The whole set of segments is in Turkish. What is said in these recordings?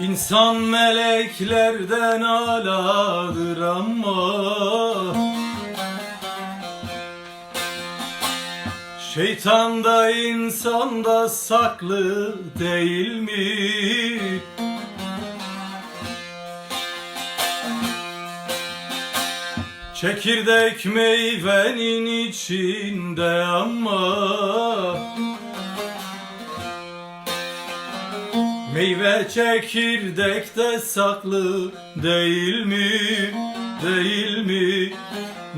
İnsan meleklerden aladır ama Şeytan da insanda saklı değil mi? Çekirdek meyvenin içinde ama Meyve çekirdekte saklı değil mi? Değil mi?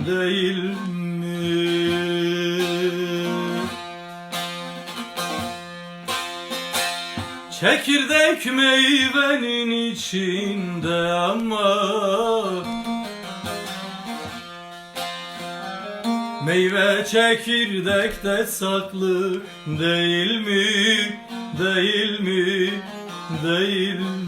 Değil mi? Çekirdek meyvenin içinde ama Meyve çekirdekte saklı değil mi? Değil mi? Değil mi?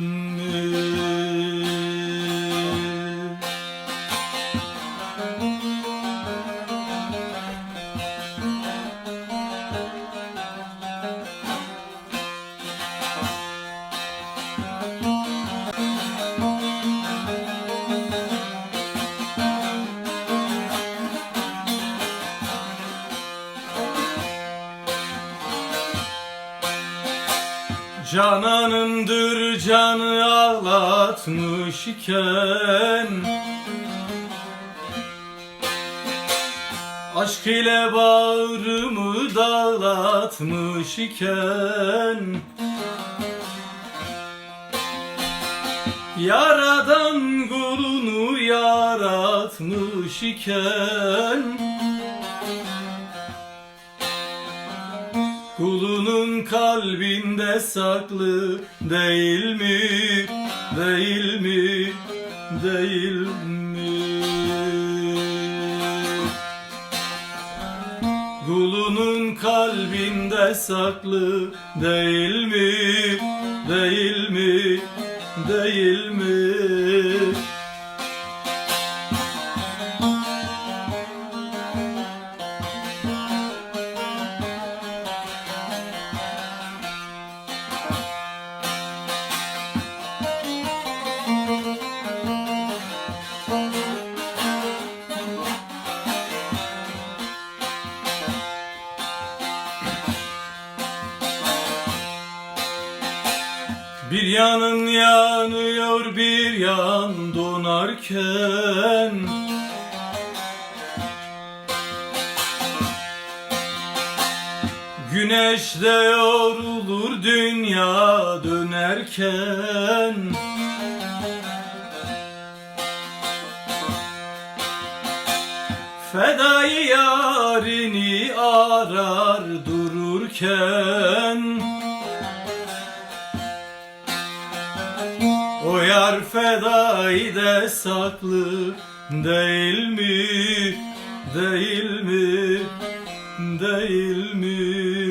Cananındır canı ağlatmış iken Aşk ile bağrımı dağlatmış iken Yaradan kulunu yaratmış iken Kulunun kalbinde saklı değil mi? Değil mi? Değil mi? Kulunun kalbinde saklı değil mi? Değil mi? Değil mi? Bir yanın yanıyor bir yan donarken. Güneş de yorulur dünya dönerken. Fedai yarini arar dururken O yar fedai de saklı değil mi? Değil mi? Değil mi?